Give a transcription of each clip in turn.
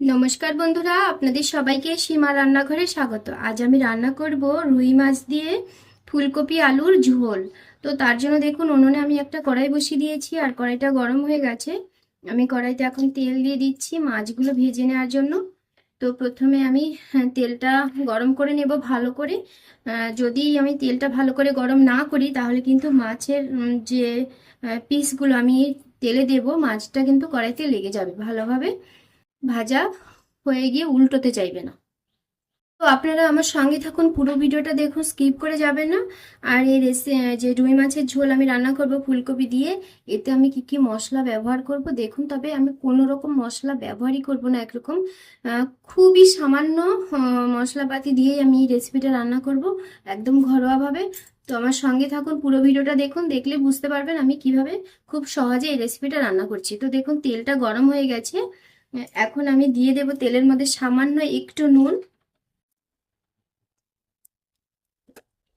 নমস্কার বন্ধুরা আপনাদের সবাইকে সীমা রান্নাঘরে স্বাগত। আজ আমি রান্না করব রুই মাছ দিয়ে ফুলকপি আলুর ঝোল। তো তার জন্য দেখুন উনুনে আমি একটা কড়াই বসিয়ে দিয়েছি আর কড়াইটা গরম হয়ে গেছে। আমি কড়াইতে এখন তেল দিয়ে দিচ্ছি মাছগুলো ভেজে নেওয়ার জন্য। তো প্রথমে আমি হ্যাঁ, তেলটা গরম করে নেব ভালো করে। যদি আমি তেলটা ভালো করে গরম না করি তাহলে কিন্তু মাছের যে পিসগুলো আমি তেলে দেব মাছটা কিন্তু কড়াইতে লেগে যাবে ভালোভাবে। ভাজা হয়ে গিয়ে উল্টোতে চাইবে না। তো আপনারা আমার সঙ্গে থাকুন, পুরো ভিডিওটা দেখুন, স্কিপ করে যাবেন না। আর এই রেসি, যে রুই মাছের ঝোল আমি রান্না করব ফুলকপি দিয়ে, এতে আমি কি কি মশলা ব্যবহার করব দেখুন, তবে আমি কোনো রকম মশলা ব্যবহারই করব না একরকম। খুবই সামান্য মশলাপাতি দিয়েই আমি এই রেসিপিটা রান্না করব একদম ঘরোয়াভাবে। তো আমার সঙ্গে থাকুন, পুরো ভিডিওটা দেখুন, দেখলে বুঝতে পারবেন আমি কীভাবে খুব সহজে এই রেসিপিটা রান্না করছি। তো দেখুন, তেলটা গরম হয়ে গেছে। এখন আমি দিয়ে দেব তেলের মধ্যে সামান্য একটু নুন।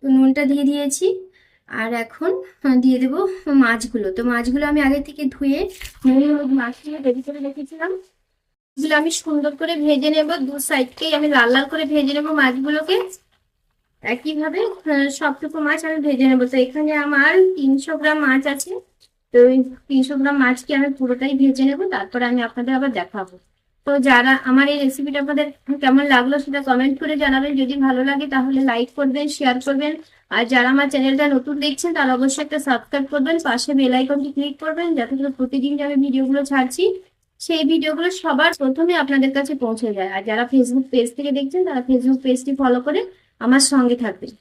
তো নুনটা দিয়ে দিয়েছি। আর এখন দিয়ে দেব মাছগুলো। তো মাছগুলো আমি আগে থেকে ধুয়ে নুন মাখিয়ে রেডি করে রেখেছিলাম। এগুলো আমি সুন্দর করে ভেজে নেব। দু সাইডকেই আমি লাল লাল করে ভেজে নেব মাছগুলোকে। একইভাবে সবটুকু মাছ আমি ভেজে নেব। তো এখানে আমার তিনশো গ্রাম মাছ আছে। তো ওই তিনশো গ্রাম মাছকে আমি পুরোটাই ভেজে নেব? তারপরে আমি আপনাদের আবার দেখাবো। তো যারা আমার এই রেসিপিটা আপনাদের কেমন লাগল সেটা কমেন্ট করে জানাবেন। যদি ভালো লাগে তাহলে লাইক করবেন শেয়ার করবেন। আর যারা আমার চ্যানেলটা নতুন দেখছেন তারা অবশ্যই একটা সাবস্ক্রাইব করবেন। পাশে বেল আইকনটি ক্লিক করবেন যাতে করে প্রতিদিন যে আমি ভিডিওগুলো ছাড়ছি, সেই ভিডিওগুলো সবার প্রথমে আপনাদের কাছে পৌঁছে যায়। আর যারা ফেসবুক পেজ থেকে দেখছেন তারা ফেসবুক পেজটি ফলো করে আমার সঙ্গে থাকবেন।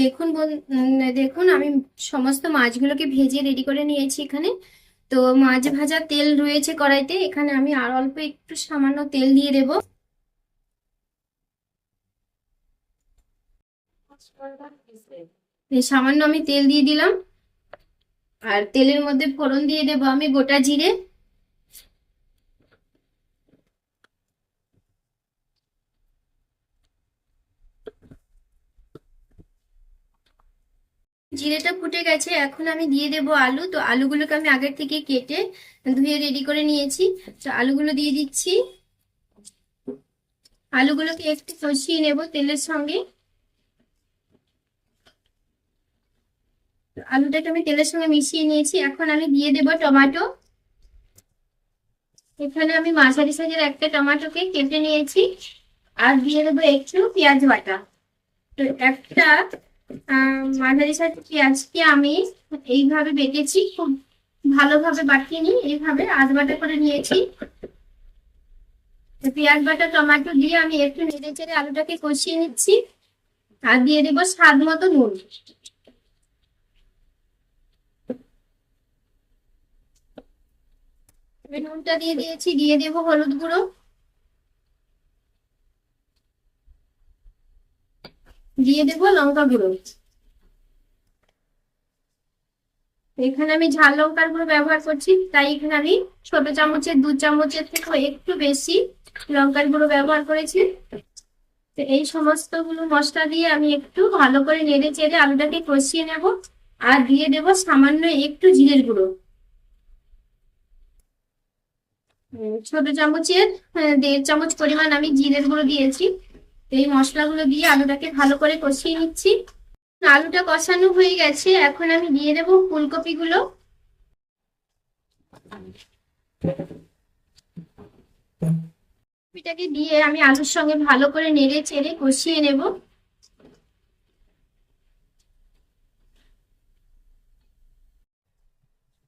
দেখুন দেখুন, আমি সমস্ত মাছগুলোকে ভেজে রেডি করে নিয়েছি এখানে। তো মাছ ভাজা তেল রয়েছে কড়াইতে, এখানে আমি আর অল্প একটু সামান্য তেল দিয়ে দেব। সামান্য আমি তেল দিয়ে দিলাম। আর তেলের মধ্যে ফোড়ন দিয়ে দেব আমি গোটা জিরে। জিরেটা ফুটে গেছে, এখন আমি দিয়ে দেব আলু। তো আলুগুলোকে আমি আগের থেকে কেটে ধুয়ে রেডি করে নিয়েছি। তো আলুগুলো দিয়ে দিচ্ছি। আলুগুলোকে একটু কষিয়ে নেব তেলের সঙ্গে। আলুটাকে আমি তেলের সঙ্গে মিশিয়ে নিয়েছি। এখন আমি দিয়ে দেব টমেটো। এখানে আমি মাঝারি সাইজের একটা টমেটোকে কেটে নিয়েছি। আর দিয়ে দেবো একটু পেঁয়াজ বাটা। তো একটা মাঝারি সাইজের পেঁয়াজকে আমি এইভাবে বেটেছি খুব ভালোভাবে বাটিনি এইভাবে আধ বাটা করে নিয়েছি। পেঁয়াজ বাটা, টমেটো দিয়ে আমি একটু নেড়ে চেড়ে আলুটাকে কষিয়ে নিচ্ছি, আর দিয়ে দেবো স্বাদ মতো নুন। নুনটা দিয়ে দিয়েছি, দিয়ে দেবো হলুদ গুঁড়ো। দিয়ে দেবো লঙ্কা গুঁড়ো। এখানে আমি ঝাল লঙ্কার গুঁড়ো ব্যবহার করছি, তাই এখানে আমি ছোট চামচের, দু চামচের থেকে একটু বেশি লঙ্কার গুঁড়ো ব্যবহার করেছি। তো এই সমস্তগুলো মশলা দিয়ে আমি একটু ভালো করে নেড়ে চেড়ে আলুটাকে কষিয়ে নেব আর দিয়ে দেব সামান্য একটু জিরের গুঁড়ো। ছোট চামচের দেড় চামচ পরিমাণ আমি জিরের গুঁড়ো দিয়েছি। এই মশলাগুলো দিয়ে আলুটাকে ভালো করে কষিয়ে নিচ্ছি। আলুটা কষানো হয়ে গেছে, এখন আমি দিয়ে দেবো ফুলকপিগুলো। ফুলকপিটাকে দিয়ে আমি আলুর সঙ্গে ভালো করে নেড়ে চেড়ে কষিয়ে নেব।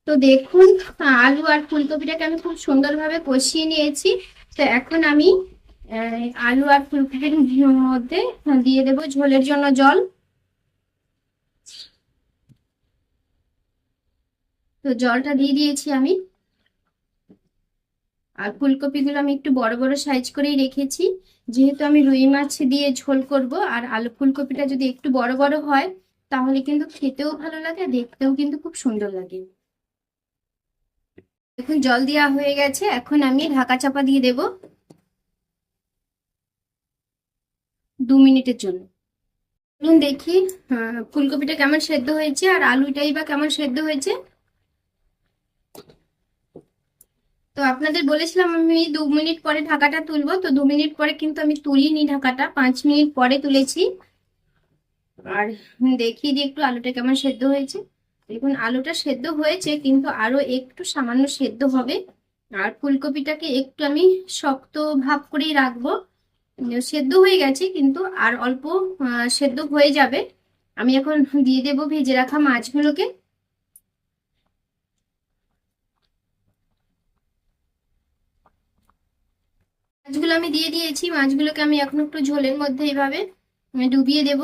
তো দেখুন, আলু আর ফুলকপিটাকে আমি খুব সুন্দরভাবে কষিয়ে নিয়েছি। তো এখন আমি আলু আর ফুলকপির মধ্যে দিয়ে দেবো ঝোলের জন্য জল। তো জলটা দিয়ে দিয়েছি আমি। আর ফুলকপিগুলো আমি একটু বড় বড় সাইজ করেই রেখেছি। যেহেতু আমি রুই মাছ দিয়ে ঝোল করব, আর আলু ফুলকপিটা যদি একটু বড় বড় হয়, তাহলে কিন্তু খেতেও ভালো লাগে দেখতেও কিন্তু খুব সুন্দর লাগে। এখন জল দেওয়া হয়ে গেছে। এখন আমি ঢাকা চাপা দিয়ে দেব। দু মিনিটের জন্য। চলুন দেখি ফুলকপিটা কেমন সেদ্ধ হয়েছে আর আলুটাই বা কেমন সেদ্ধ হয়েছে। তো আপনাদের বলেছিলাম আমি দু মিনিট পরে ঢাকাটা তুলবো, তো দু মিনিট পরে কিন্তু আমি তুলিনি ঢাকাটা, পাঁচ মিনিট পরে তুলেছি। আর দেখিয়ে দিই একটু আলুটা কেমন সেদ্ধ হয়েছে। দেখুন, আলুটা সেদ্ধ হয়েছে, কিন্তু আরও একটু সামান্য সেদ্ধ হবে। আর ফুলকপিটাকে একটু আমি শক্ত ভাব করেই রাখব। সেদ্ধ হয়ে গেছে, কিন্তু আর অল্প সেদ্ধ হয়ে যাবে। আমি এখন দিয়ে দেবো ভেজে রাখা মাছগুলোকে। মাছগুলো আমি দিয়ে দিয়েছি, মাছগুলোকে আমি এখন একটু ঝোলের মধ্যে এইভাবে ডুবিয়ে দেব।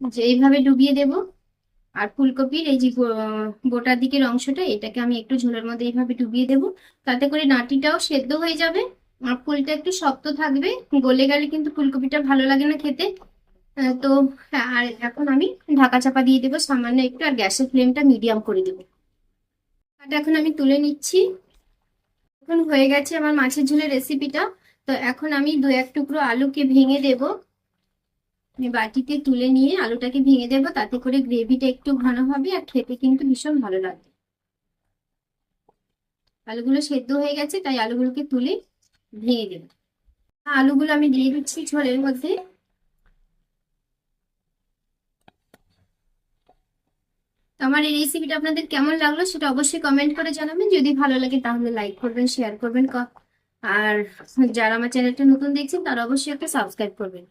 যে এইভাবে ডুবিয়ে দেব। আর ফুলকপির এই যে গোটার দিকের অংশটা, এটাকে আমি একটু ঝোলের মধ্যে এইভাবে ডুবিয়ে দেব। তাতে করে নাটিটাও সেদ্ধ হয়ে যাবে। আর ফুলটা একটু শক্ত থাকবে, গলে গেলে কিন্তু ফুলকপিটা ভালো লাগে না খেতে। তো, আর এখন আমি ঢাকা চাপা দিয়ে দেবো সামান্য একটু, আর গ্যাসের ফ্লেমটা মিডিয়াম করে দেবো। এটা এখন আমি তুলে নিচ্ছি। এখন হয়ে গেছে আমার মাছের ঝোলের রেসিপিটা তো এখন আমি দু এক টুকরো আলুকে ভেঙে দেব। আমি বাটিতে তুলে নিয়ে আলুটাকে ভেঙে দেবো, তাতে করে গ্রেভিটা একটু ঘন হবে আর খেতে কিন্তু ভীষণ ভালো লাগবে। আলুগুলো সেদ্ধ হয়ে গেছে, তাই আলুগুলোকে তুলে ভেঙে দেবো। আলুগুলো আমি দিয়ে দিচ্ছি ঝোলের মধ্যে। আমার এই রেসিপিটা আপনাদের কেমন লাগল সেটা অবশ্যই কমেন্ট করে জানাবেন। যদি ভালো লাগে তাহলে লাইক করবেন শেয়ার করবেন আর যারা আমার চ্যানেলটা নতুন দেখছেন তারা অবশ্যই একটা সাবস্ক্রাইব করবেন।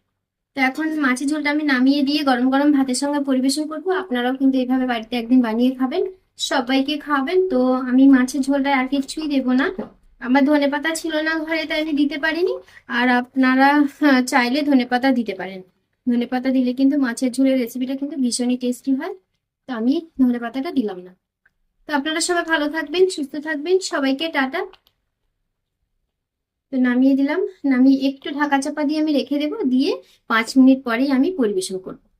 তো এখন মাছের ঝোলটা আমি নামিয়ে দিয়ে গরম গরম ভাতের সঙ্গে পরিবেশন করব। আপনারাও কিন্তু এইভাবে বাড়িতে একদিন বানিয়ে খাবেন সবাইকে খাবেন তো আমি মাছের ঝোলটা আর কিছুই দেবো না। আমার ধনেপাতা ছিল না ঘরে তাই আমি দিতে পারিনি। আর আপনারা হ্যাঁ, চাইলে ধনেপাতা দিতে পারেন। ধনেপাতা দিলে কিন্তু মাছের ঝোলের রেসিপিটা কিন্তু ভীষণই টেস্টি হয়। তো আমি ধনে পাতাটা দিলাম না। তো আপনারা সবাই ভালো থাকবেন সুস্থ থাকবেন। সবাইকে টাটা। তো নামিয়ে দিলাম। নামিয়ে একটু ঢাকা চাপা দিয়ে আমি রেখে দেবো। দিয়ে পাঁচ মিনিট পরেই আমি পরিবেশন করব।